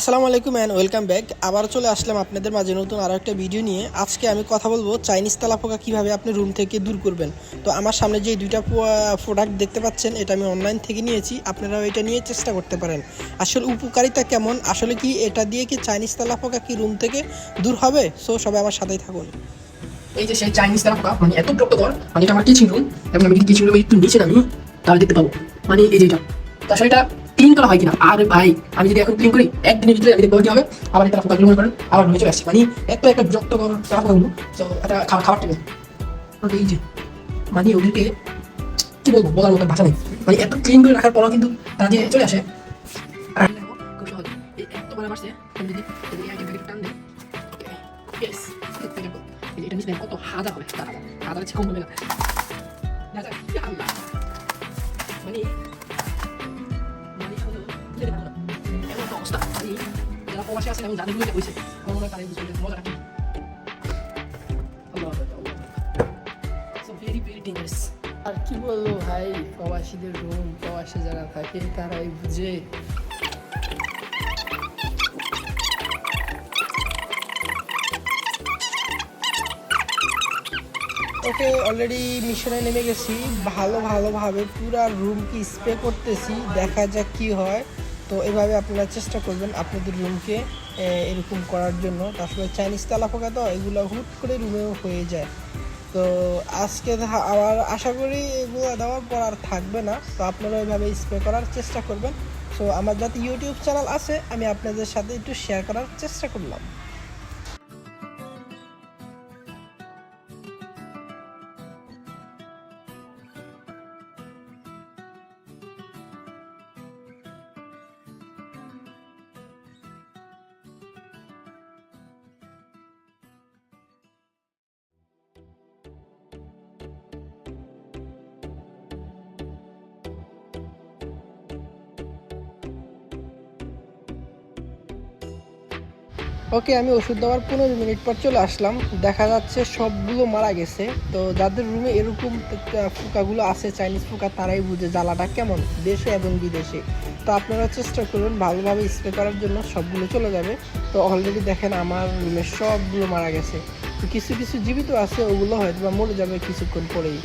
আসসালামু আলাইকুম and welcome back আবার চলে আসলাম আপনাদের মাঝে নতুন আরও একটা ভিডিও নিয়ে। আজকে আমি কথা বলব চাইনিজ তেলাপোকা কীভাবে আপনি রুম থেকে দূর করবেন। তো আমার সামনে যে দুইটা প্রোডাক্ট দেখতে পাচ্ছেন, এটা আমি অনলাইন থেকে নিয়েছি। আপনারাও এটা নিয়ে চেষ্টা করতে পারেন। আসলে উপকারিতা কেমন? আসলে কি এটা দিয়ে কি চাইনিজ তেলাপোকা কি রুম থেকে দূর হবে? সো সবাই আমার সাথেই থাকুন। এই যে সেই চাইনিজ তারা পোকা মানে এত বিরক্তকর মানে এটা আমার কিচিং রুম এবং আমি যদি কিচিং রুমে একটু নিচে নামি, তাহলে দেখতে পাবো। মানে এই যে এটা। তো আসলে এটা ক্লিন করা হয় কিনা? আর ভাই, আমি যদি এখন ক্লিন করি, একদিনের ভিতরে আমি দেখব কি হবে? আবার তারা পোকা মনে করেন, আবার রুমে চলে আসছি মানে এত একটা বিরক্তকর তারা পোকা তো এটা খাবার খাবার টেবিল এই যে মানে ওদেরকে কি বলব, বলার মতো ভাষা নেই। মানে এত ক্লিন করে রাখার পরও কিন্তু তারা যে চলে আসে। আর খুব সহজ। এই এত আসছে আমি যদি আইটেমটাকে একটু টান দিই Yes. এটা নিচে কত হাজার হবে। হাজার হাজার হচ্ছে কম হবে না আল্লাহ। মানে হলো এমন অবস্থা মানে যারা প্রবাসী আছেন এবং যাদের মজাটা কি আর কি বলব ভাই, প্রবাসীদের রুম প্রবাসী যারা থাকে, তারাই বুঝে। ওকে অলরেডি মিশনে নেমে গেছি। ভালো, ভালোভাবে পুরা স্প্রে করতেছি, দেখা যাক কি হয়। তো এভাবে আপনারা চেষ্টা করবেন আপনাদের রুমকে এরকম করার জন্য। তারপরে চাইনিজ তেলাপোকা তো এগুলো হুট করে রুমেও হয়ে যায়। তো আজকে আবার আশা করি এগুলো দেওয়ার করার আর থাকবে না। তো আপনারা এভাবে স্প্রে করার চেষ্টা করবেন। তো আমার যাতে ইউটিউব চ্যানেল আছে, আমি আপনাদের সাথে একটু শেয়ার করার চেষ্টা করলাম। ওকে, আমি ওষুধ দেওয়ার পনেরো মিনিট পর চলে আসলাম। দেখা যাচ্ছে সবগুলো মারা গেছে। তো যাদের রুমে এরকম ফুকাগুলো আছে চাইনিজ ফুকা, তারাই বুঝে জ্বালাটা কেমন, দেশে এবং বিদেশে। তো আপনারা চেষ্টা করুন, ভালোভাবে স্প্রে করার জন্য সবগুলো চলে যাবে। তো অলরেডি দেখেন আমার রুমে সবগুলো মারা গেছে। তো কিছু কিছু জীবিত আছে, ওগুলো হয়তো বা মরে যাবে কিছুক্ষণ পরেই।